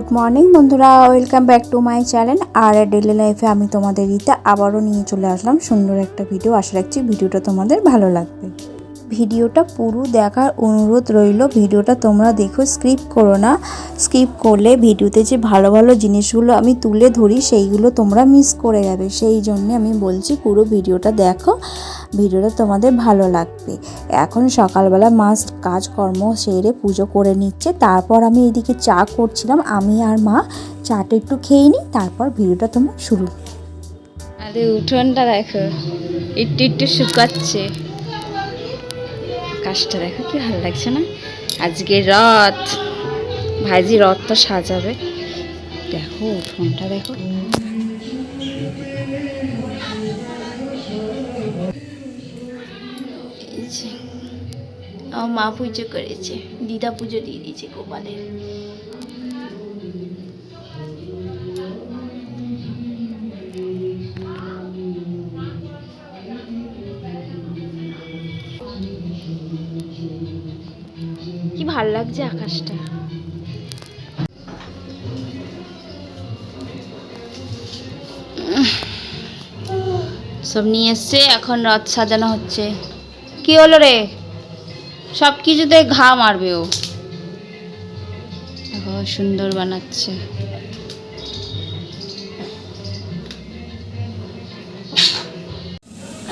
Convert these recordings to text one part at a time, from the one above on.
Good morning বন্ধুরা, welcome back to my channel R daily লাইফে আমি তোমাদের রীতা আবারও নিয়ে চলে আসলাম সুন্দর একটা ভিডিও। আশা রাখছি ভিডিওটা তোমাদের ভালো লাগবে। ভিডিওটা পুরো দেখার অনুরোধ রইল। ভিডিওটা তোমরা দেখো, স্কিপ করো না। স্কিপ করলে ভিডিওতে যে ভালো ভালো জিনিসগুলো আমি তুলে ধরি, সেইগুলো তোমরা মিস করে যাবে। সেই জন্যে আমি বলছি পুরো ভিডিওটা দেখো, ভিডিওটা তোমাদের ভালো লাগবে। এখন সকালবেলা মাস কাজকর্ম সেরে পুজো করে নিচ্ছে। তারপর আমি এদিকে চা করছিলাম, আমি আর মা চাটা একটু খেয়ে নিই, তারপর ভিডিওটা তোমার শুরু। আরে, উঠোনটা দেখো। একটু একটু শুকাচ্ছে। আকাশটা দেখো, কি ভালো লাগছে না? আজকে রথ, ভাইজি রথটা সাজাবে। দেখো ফোনটা দেখো। মা পুজো করেছে, দিদা পুজো দিয়ে দিয়েছে গোপালের। ভালো লাগছে আকাশটা। সব নিয়ে এসছে, এখন রথ সাজানো হচ্ছে। কি হলো রে? সব কিছুতে ঘা মারবে ও। সুন্দর বানাচ্ছে।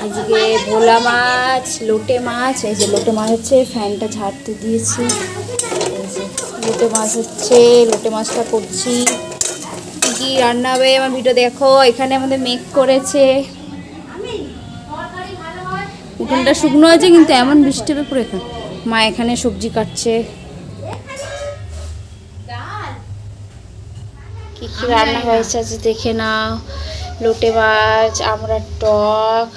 আজকে ভোলা মাছ, লোটে মাছ, এই যে লোটে মাছ হচ্ছে, ফ্যানটা ঝাড়তে দিয়েছি। লোটে মাছ হচ্ছে, লোটে মাছটা করছি। কি রান্না হবে আমার ভিডিও দেখো, এখানে আমাদের মেঘ করেছে। উঠোনটা শুকনো আছে কিন্তু এমন বৃষ্টি হবে পুরো এখানে। মা এখানে সবজি কাটছে। কি কি রান্না হয়েছে আজ দেখে নাও। লোটে মাছ আমরা টক।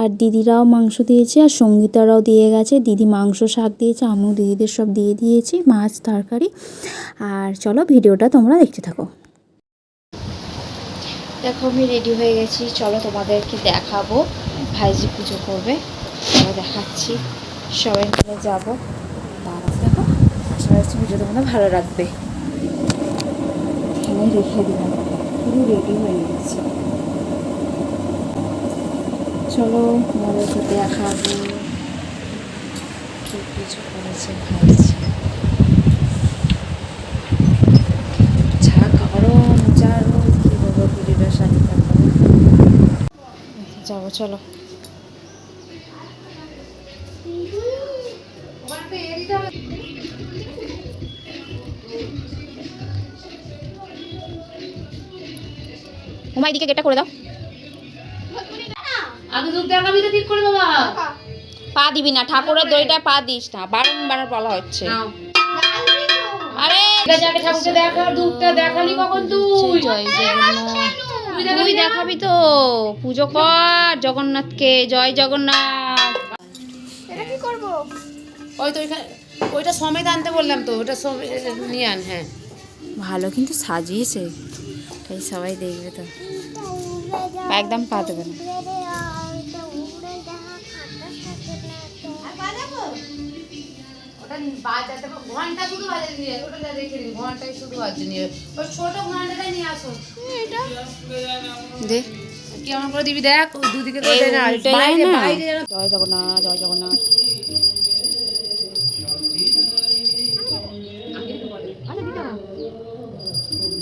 আর দিদিরাও মাংস দিয়েছে আর সঙ্গীতারাও দিয়ে গেছে। দিদি মাংস, শাক দিয়েছে, আমিও দিদিদের সব দিয়ে দিয়েছি, মাছ, তরকারি। আর চলো ভিডিওটা তোমরা দেখতে থাকো। দেখো, আমি রেডি হয়ে গেছি। চলো তোমাদেরকে দেখাবো। ভাইজি পুজো করবে। চলো দেখাচ্ছি। সবাই মিলে যাব। দেখো। আশা রাখছি ভিডিও তোমরা ভালো রাখবে এখানে রেখে দিলাম। পুরো রেডি হয়ে গেছে। চলো। তোমাদেরকে দেখাবো কি কিছু করেছে ভাইজি যা গরম যা রোদ কি বলব যাব চলো। উমাই দিকে গেটটা করে দাও। তো ঠিক করে বাবা। পা দিবি না ঠাকুরের দড়িটা পা দিস না বারংবার বলা হচ্ছে। আরে আগে ঠাকুরকে দেখা দুধটা দেখালি কখন তুই? জয় জগন্নাথ। তুই দেখাবি তো পুজো কর জগন্নাথকে জয় জগন্নাথ। ওই তো ওইখানে ওইটা সমেত আনতে বললাম তো ওটা সমেত নিয়ে আন হ্যাঁ। ভালো কিন্তু সাজিয়েছে তাই সবাই দেখবে তো। একদম পা দেবে না। বাজাতে ঘণ্টা শুধু বাজাতে নিয়ে ওটা রেখে দিন ঘন্টাই শুধু বাজে নিয়ে ওই ছোট ঘন্টাটাই নিয়ে আসো। দে। কেমন করে দিবি? দেখ দুদিকে করে না বাইরে বাইরে জয় জগন্নাথ জয় জগন্নাথ।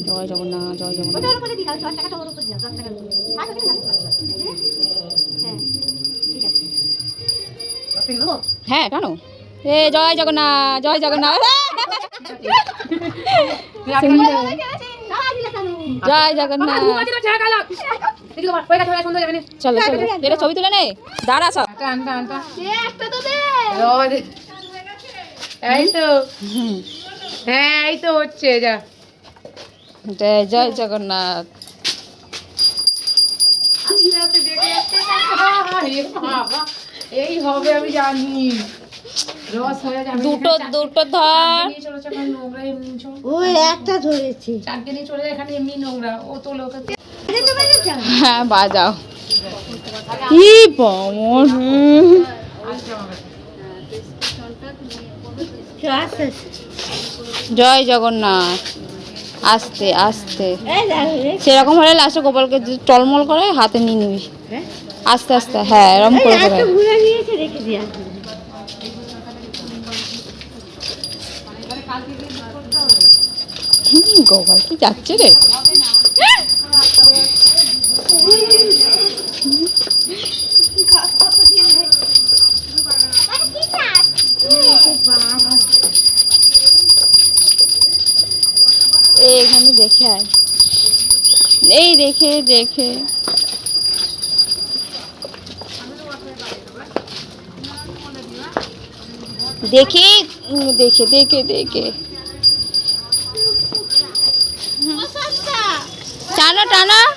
জয় জগন্নাথ জয় জগন্নাথ। হ্যাঁ কেন? এ, জয় জগন্নাথ জয় জগন্নাথ। জয় জগন্নাথ। ছবি তুলে নে। দাঁড়া সব। এই তো হ্যাঁ এই তো হচ্ছে যা জয় জগন্নাথ। এই হবে, আমি জানি। দুটো দুটো ধর। ওই একটা ধরেছি। চলে এখানে এমনি নোংরা। ও তো লোকে হ্যাঁ বাজাও। কি জয় জগন্নাথ। আস্তে আস্তে। সেরকম হলে লাস্টে গোপালকে টলমল করে হাতে নিয়ে নিবি। আস্তে আস্তে হ্যাঁ এরকম করে গোপাল কি যাচ্ছে রে? এখানে দেখে আয়। এই দেখে দেখে। দেখে দেখে দেখে দেখে। টানা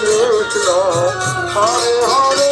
কৃষ্ণ হরে হরে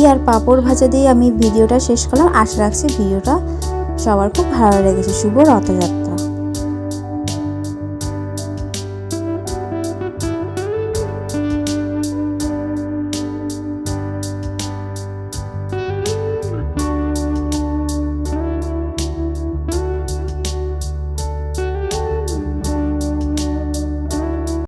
রুটি আর পাঁপড় ভাজা দিয়ে আমি ভিডিওটা শেষ করলাম। আশা রাখছি ভিডিওটা সবার খুব ভালো লেগেছে। শুভ রথযাত্রা।